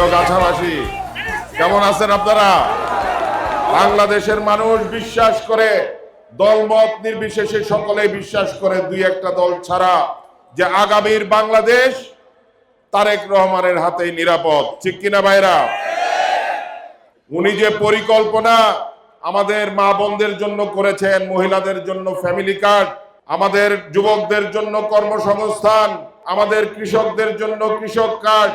মাঠাবাসী কেমন আছেন আপনারা? বাংলাদেশের মানুষ বিশ্বাস করে, দলমত নির্বিশেষে সকলে বিশ্বাস করে দুই একটা দল ছাড়া যে আগামীর বাংলাদেশ তারেক রহমানের হাতেই নিরাপদ। ঠিক কিনা ভাইরা? উনি যে পরিকল্পনা আমাদের মা বোনদের জন্য করেছেন, মহিলাদের জন্য ফ্যামিলি কার্ড, আমাদের যুবকদের জন্য কর্মসংস্থান, আমাদের কৃষকদের জন্য কৃষক কার্ড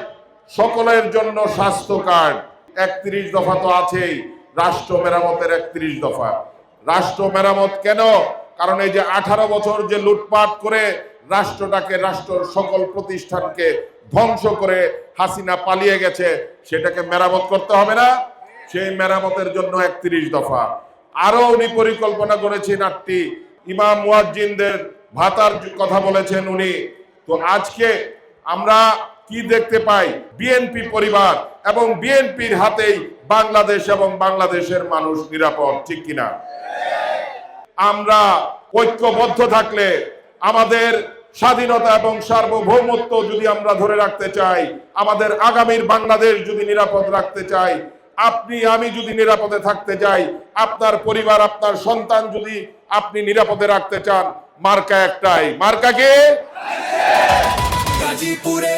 সকলের জন্য স্বাস্থ্য কার্ড। একত্রিশ দফা তো আছেই। রাষ্ট্র মেরামতের একত্রিশ দফা। রাষ্ট্র মেরামত কেন? কারণ এই যে আঠারো বছর যে লুটপাট করে রাষ্ট্রটাকে রাষ্ট্র সকল প্রতিষ্ঠানকে ধ্বংস করে হাসিনা পালিয়ে গেছে, সেটাকে মেরামত করতে হবে না? সেই মেরামতের জন্য একত্রিশ দফা। আরও উনি পরিকল্পনা করেছেন আটটি। ইমাম মুয়াজ্জিনদের ভাতার কথা বলেছেন উনি। তো আজকে আমরা কি দেখতে পাই? বিএনপি পরিবার এবং বিএনপির হাতেই বাংলাদেশ এবং বাংলাদেশের মানুষ নিরাপদ, ঠিক কিনা? আমরা ঐক্যবদ্ধ থাকলে আমাদের স্বাধীনতা এবং সার্বভৌমত্ব যদি আমরা ধরে রাখতে চাই, আমাদের আগামীর বাংলাদেশ যদি নিরাপদ রাখতে চাই, আপনি, আমি যদি নিরাপদে থাকতে চাই, আপনার পরিবার, আপনার সন্তান যদি আপনি নিরাপদে রাখতে চান, মার্কা একটাই। মার্কা কে? গাজীপুরে